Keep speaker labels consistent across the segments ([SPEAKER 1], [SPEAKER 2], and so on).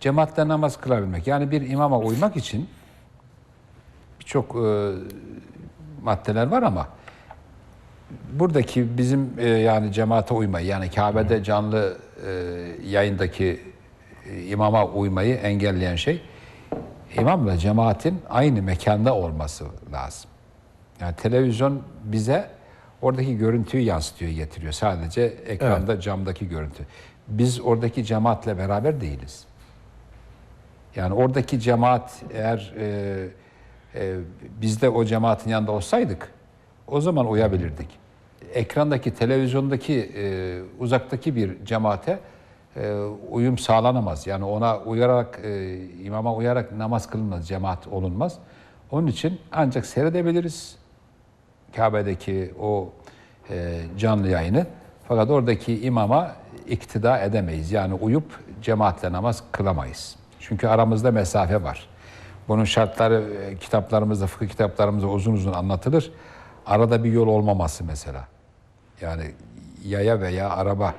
[SPEAKER 1] cemaatle namaz kılabilmek. Yani bir imama uymak için birçok e, maddeler var ama buradaki bizim e, yani cemaate uymayı yani Kabe'de canlı e, yayındaki e, imama uymayı engelleyen şey imamla cemaatin aynı mekanda olması lazım. Yani televizyon bize oradaki görüntüyü yansıtıyor, getiriyor. Sadece ekranda camdaki görüntü. Biz oradaki cemaatle beraber değiliz. Yani oradaki cemaat eğer e, e, biz de o cemaatin yanında olsaydık o zaman uyabilirdik. Ekrandaki, televizyondaki, e, uzaktaki bir cemaate e, uyum sağlanamaz. Yani ona uyarak, e, imama uyarak namaz kılınmaz, cemaat olunmaz. Onun için ancak seyredebiliriz Kabe'deki o e, canlı yayını. Fakat oradaki imama iktida edemeyiz. Yani uyup cemaatle namaz kılamayız. Çünkü aramızda mesafe var. Bunun şartları e, kitaplarımızda, fıkıh kitaplarımızda uzun uzun anlatılır. Arada bir yol olmaması mesela. Yani yaya veya araba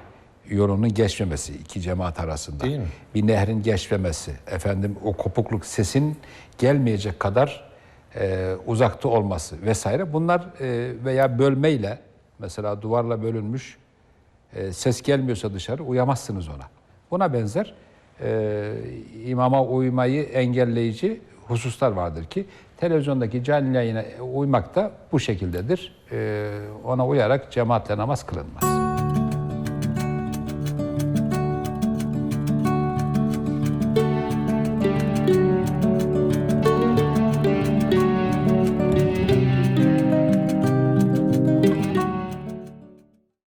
[SPEAKER 1] yolunun geçmemesi iki cemaat arasında.
[SPEAKER 2] Değil mi?
[SPEAKER 1] Bir nehrin geçmemesi, efendim o kopukluk sesin gelmeyecek kadar e, uzakta olması vesaire. Bunlar e, veya bölmeyle mesela duvarla bölünmüş e, ses gelmiyorsa dışarı uyamazsınız ona. Buna benzer e, imama uymayı engelleyici hususlar vardır ki televizyondaki canlı yayına uymak da bu şekildedir. E, ona uyarak cemaatle namaz kılınmaz.